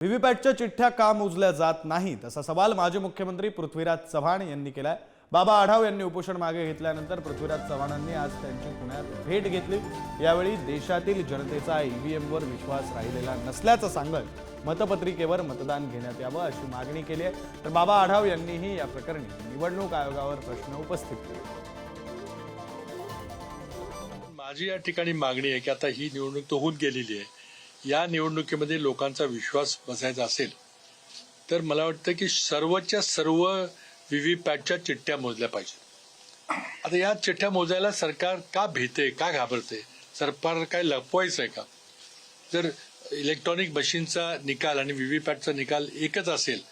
व्हीव्हीपॅटच्या चिठ्ठ्या का मोजल्या जात नाहीत असा सवाल माजी मुख्यमंत्री पृथ्वीराज चव्हाण यांनी केलाय. बाबा आढाव यांनी उपोषण मागे घेतल्यानंतर पृथ्वीराज चव्हाणांनी आज त्यांची पुण्यात भेट घेतली. यावेळी देशातील जनतेचा ईव्हीएमवर विश्वास राहिलेला नसल्याचं सांगत मतपत्रिकेवर मतदान घेण्यात यावं अशी मागणी केली आहे. तर बाबा आढाव यांनीही या प्रकरणी निवडणूक आयोगावर प्रश्न उपस्थित केले. माझी या ठिकाणी मागणी आहे की आता ही निवडणूक तो होऊन गेलेली आहे. या निवडणुकीमध्ये लोकांचा विश्वास बसायचा असेल तर मला वाटतं की सर्वच्या सर्व व्हीव्हीपॅटच्या चिठ्ठ्या मोजल्या पाहिजेत. आता या चिठ्ठ्या मोजायला सरकार का भीते का घाबरते? सरकार काय लपवायचं आहे का? जर इलेक्ट्रॉनिक मशीनचा निकाल आणि व्हीव्हीपॅटचा निकाल एकच असेल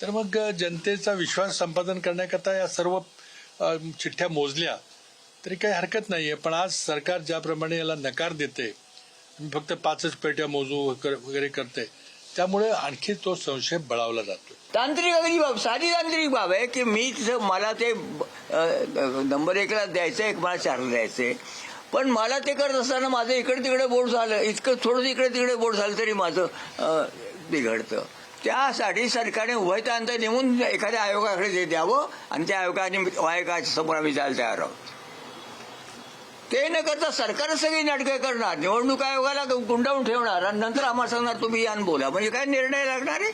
तर मग जनतेचा विश्वास संपादन करण्याकरता या सर्व चिठ्ठ्या मोजल्या तरी काही हरकत नाही आहे पण आज सरकार ज्याप्रमाणे याला नकार देते फक्त पाचच पेट्या मोजू वगैरे वगैरे करते. त्यामुळे आणखी तो संशय बळावला जातो. तांत्रिक अगदी बाब साधी तांत्रिक बाब आहे की मी तिथं मला ते नंबर एकला द्यायचं एक मला चारला द्यायचंय पण मला ते करत असताना माझं इकडे तिकडे बोर्ड झालं इतकं थोडं इकडे तिकडे बोर्ड झालं तरी माझं बिघडतं. त्यासाठी सरकारने उभयता नेमून एखाद्या आयोगाकडे ते द्यावं आणि त्या आयोगाने आयोगाच्या समोर आम्ही जायला तयार आहोत. ते न करता सरकार सगळी नाटकं करणार. निवडणूक आयोगाला गुंडावून ठेवणार आणि नंतर आम्हाला सांगणार तुम्ही यान बोला. म्हणजे काय निर्णय लागणार आहे?